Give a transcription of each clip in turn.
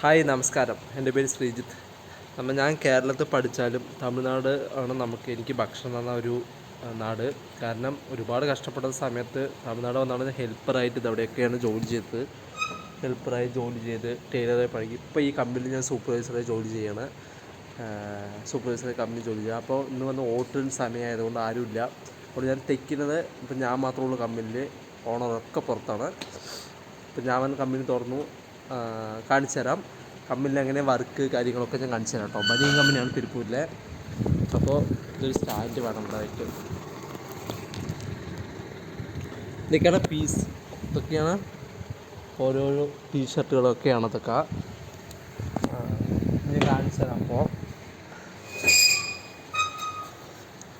Hi നമസ്കാരം. എന്റെ പേര് ശ്രീജിത്ത്. നമ്മൾ ഞാൻ കേരളത്തിൽ പഠിച്ചാലും തമിഴ്നാട് ആണ് നമുക്ക് എനിക്ക് ഭക്ഷണം തന്ന ഒരു നാട്. കാരണം ഒരുപാട് കഷ്ടപ്പെട്ട സമയത്ത് തമിഴ്നാട് വന്നാണ് ഹെൽപ്പറായിട്ട് ഇതവിടെയൊക്കെയാണ് ജോലി ചെയ്തത്. ഹെൽപ്പറായി ജോലി ചെയ്ത് ടൈലറായി പഠിക്കും ഇപ്പോൾ ഈ കമ്പനിയിൽ ഞാൻ സൂപ്പർവൈസറായി ജോലി ചെയ്യണം. സൂപ്പർവൈസറായി കമ്പനി ജോലി ചെയ്യുക അപ്പോൾ ഇന്ന് വന്ന് ഓട്ടിൽ സമയമായതുകൊണ്ട് ആരുമില്ല. അപ്പോൾ ഞാൻ തെക്കുന്നത് ഇപ്പം ഞാൻ മാത്രമുള്ള കമ്പനിയിൽ ഓണറൊക്കെ പുറത്താണ്. ഇപ്പം ഞാൻ വന്ന് കമ്പനി തുറന്നു കാണിച്ചു തരാം. കമ്പനിയിൽ വർക്ക് കാര്യങ്ങളൊക്കെ ഞാൻ കാണിച്ചു തരാം കേട്ടോ. ബനിയൻ കമ്പനിയാണ് തിരുപ്പൂരിലെ. അപ്പോൾ ഇതൊരു സ്റ്റാൻഡ് വേണം ഉണ്ടായിട്ട്. ഇതൊക്കെയാണ് പീസ് ഇതൊക്കെയാണ് ഓരോരോ ടീഷർട്ടുകളൊക്കെയാണ് ഇതൊക്കെ. ഞാൻ കാണിച്ചു തരാം അപ്പോൾ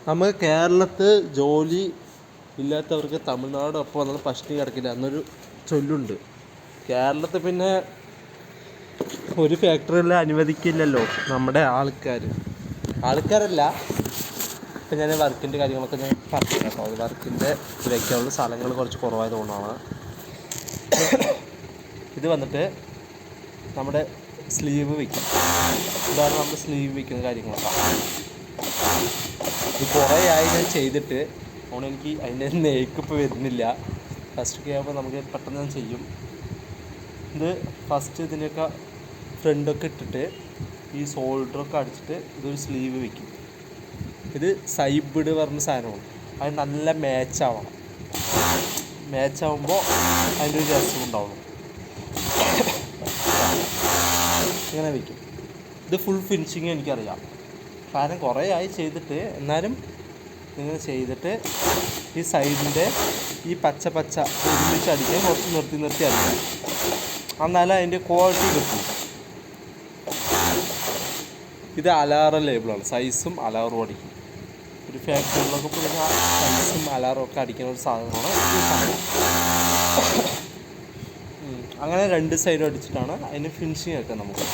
നമുക്ക് കേരളത്തിൽ ജോലി ഇല്ലാത്തവർക്ക് തമിഴ്നാട് ഒപ്പം നമ്മൾ പട്ടിണി കിടക്കില്ല എന്നൊരു ചൊല്ലുണ്ട്. കേരളത്തിൽ പിന്നെ ഒരു ഫാക്ടറിയിൽ അനുവദിക്കില്ലല്ലോ നമ്മുടെ ആൾക്കാർ ആൾക്കാരല്ല. ഇപ്പം ഞാൻ വർക്കിന്റെ കാര്യങ്ങളൊക്കെ ഞാൻ പറഞ്ഞു കേട്ടോ വർക്കിന്റെ വയ്ക്കാനുള്ള സ്ഥലങ്ങൾ കുറച്ച് കുറവായതുകൊണ്ടാണ് ഇത് വന്നിട്ട് നമ്മുടെ സ്ലീവ് വയ്ക്കും ഇതാണ് നമ്മൾ സ്ലീവ് വയ്ക്കുന്ന കാര്യങ്ങളൊക്കെ ഇത് കുറേ ആയി ഞാൻ ചെയ്തിട്ട് അതുകൊണ്ട് എനിക്ക് അതിന്റെ നെയ്ക്കിപ്പോൾ വരുന്നില്ല. ഫസ്റ്റ് ഒക്കെ ആകുമ്പോൾ നമുക്ക് പെട്ടെന്ന് ഞാൻ ചെയ്യും. ഇത് ഫസ്റ്റ് ഇതിന്റെയൊക്കെ ഫ്രണ്ടൊക്കെ ഇട്ടിട്ട് ഈ ഷോൾഡറൊക്കെ അടിച്ചിട്ട് ഇതൊരു സ്ലീവ് വെക്കും. ഇത് സൈബിഡ് പറഞ്ഞ സാധനമാണ്. അത് നല്ല മാച്ചാവണം മാച്ചാവുമ്പോൾ അതിന്റെ ഒരു രസം ഉണ്ടാവണം ഇങ്ങനെ വെക്കും. ഇത് ഫുൾ ഫിനിഷിങ് എനിക്കറിയാം. കാരണം കുറേ ആയി ചെയ്തിട്ട് എന്നാലും ഇങ്ങനെ ചെയ്തിട്ട് ഈ സൈഡിന്റെ ഈ പച്ച പച്ച ഒരുമിച്ച് അടിക്കാൻ കുറച്ച് നിർത്തി നിർത്തി അടിക്കണം. എന്നാലേ അതിന്റെ ക്വാളിറ്റി കിട്ടും. ഇത് അലാറ ലേബിളാണ് സൈസും അലാറും അടിക്കും. ഒരു ഫാക്ടറിയിലൊക്കെ പോയി സൈസും അലാറും ഒക്കെ അടിക്കുന്ന ഒരു സാധനമാണ് അങ്ങനെ രണ്ട് സൈഡും അടിച്ചിട്ടാണ് അതിന് ഫിനിഷിങ് ഒക്കെ നമുക്ക്.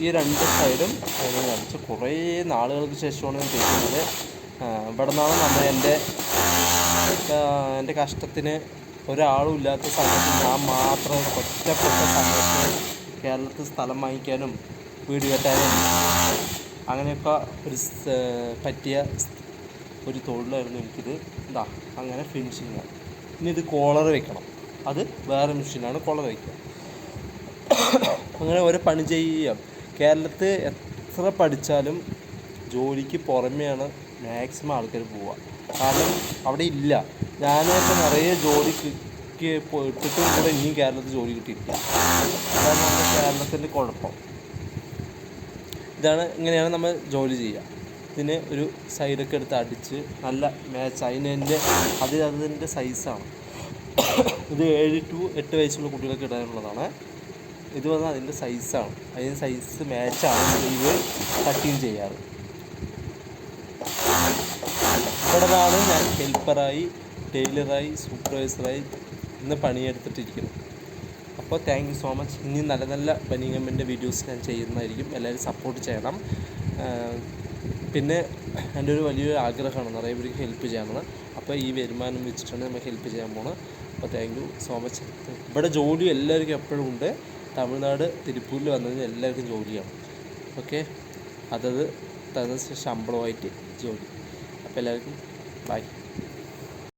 ഈ രണ്ട് സൈഡും അതിന് അടിച്ച് കുറേ നാളുകൾക്ക് ശേഷമാണ് ഞാൻ തയ്ക്കുന്നത് ആ, ഇവിടെ നിന്നാണ് നമ്മൾ എന്റെ എന്റെ കഷ്ടത്തിന് ഒരാളും ഇല്ലാത്ത സമയത്ത് ഞാൻ മാത്രം ഒറ്റപ്പെട്ട സമയത്ത് കേരളത്തിൽ സ്ഥലം വാങ്ങിക്കാനും വീട് കെട്ടാനും അങ്ങനെയൊക്കെ ഒരു പറ്റിയ ഒരു തൊഴിലായിരുന്നു എനിക്കിത്. എന്താ അങ്ങനെ ഫിനിഷിങ് ഇനി ഇത് കോളർ വെക്കണം. അത് വേറെ മെഷീനാണ് കോളർ വയ്ക്കുക അങ്ങനെ ഓരോ പണി ചെയ്യാം. കേരളത്തിൽ എത്ര പഠിച്ചാലും ജോലിക്ക് പുറമെയാണ് മാക്സിമം ആൾക്കാർ പോവുക കാരണം അവിടെ ഇല്ല. ഞാനൊക്കെ നിറയെ ജോലി ഇട്ടിട്ടും കൂടെ ഇനിയും കേരളത്തിൽ ജോലി കിട്ടിയിട്ടില്ല. അതാണ് നമ്മുടെ കേരളത്തിന്റെ കുഴപ്പം. ഇതാണ് ഇങ്ങനെയാണ് നമ്മൾ ജോലി ചെയ്യുക. ഇതിന് ഒരു സൈഡൊക്കെ എടുത്ത് അടിച്ച് നല്ല മാച്ച് അതിനെ അത് അതിന്റെ സൈസാണ് ഇത് ഏഴ് ടു എട്ട് വയസ്സുള്ള കുട്ടികൾക്ക് ഇടാനുള്ളതാണ്. ഇത് വന്നാൽ അതിന്റെ സൈസാണ് അതിന്റെ സൈസ് മാച്ചാണ് ഇത് കട്ടിങ് ചെയ്യാറ്. നിന്നാണ് ഞാൻ ഹെൽപ്പറായി ടൈലറായി സൂപ്പർവൈസറായി ഇന്ന് പണിയെടുത്തിട്ടിരിക്കുന്നത്. അപ്പോൾ താങ്ക് യു സോ മച്ച് ഇനി നല്ല നല്ല ബനിയമ്മന്റെ വീഡിയോസ് ഞാൻ ചെയ്യുന്നതായിരിക്കും. എല്ലാവരും സപ്പോർട്ട് ചെയ്യണം. പിന്നെ എന്റെ ഒരു വലിയൊരു ആഗ്രഹമാണ് നിറയെ പേർക്ക് ഹെൽപ്പ് ചെയ്യണമെന്ന് അപ്പോൾ ഈ വരുമാനം വെച്ചിട്ടാണ് നമ്മൾ ഹെൽപ്പ് ചെയ്യാൻ പോകുന്നത് അപ്പോൾ താങ്ക് യു സോ മച്ച് ഇവിടെ ജോലി എല്ലാവർക്കും എപ്പോഴും ഉണ്ട്. തമിഴ്നാട് തിരുപ്പൂരിൽ വന്നതിന് എല്ലാവർക്കും ജോലിയാണ്. ഓക്കെ അതത് തന്ന ശമ്പളമായിട്ട് ജോലി. അപ്പോൾ എല്ലാവർക്കും ബൈ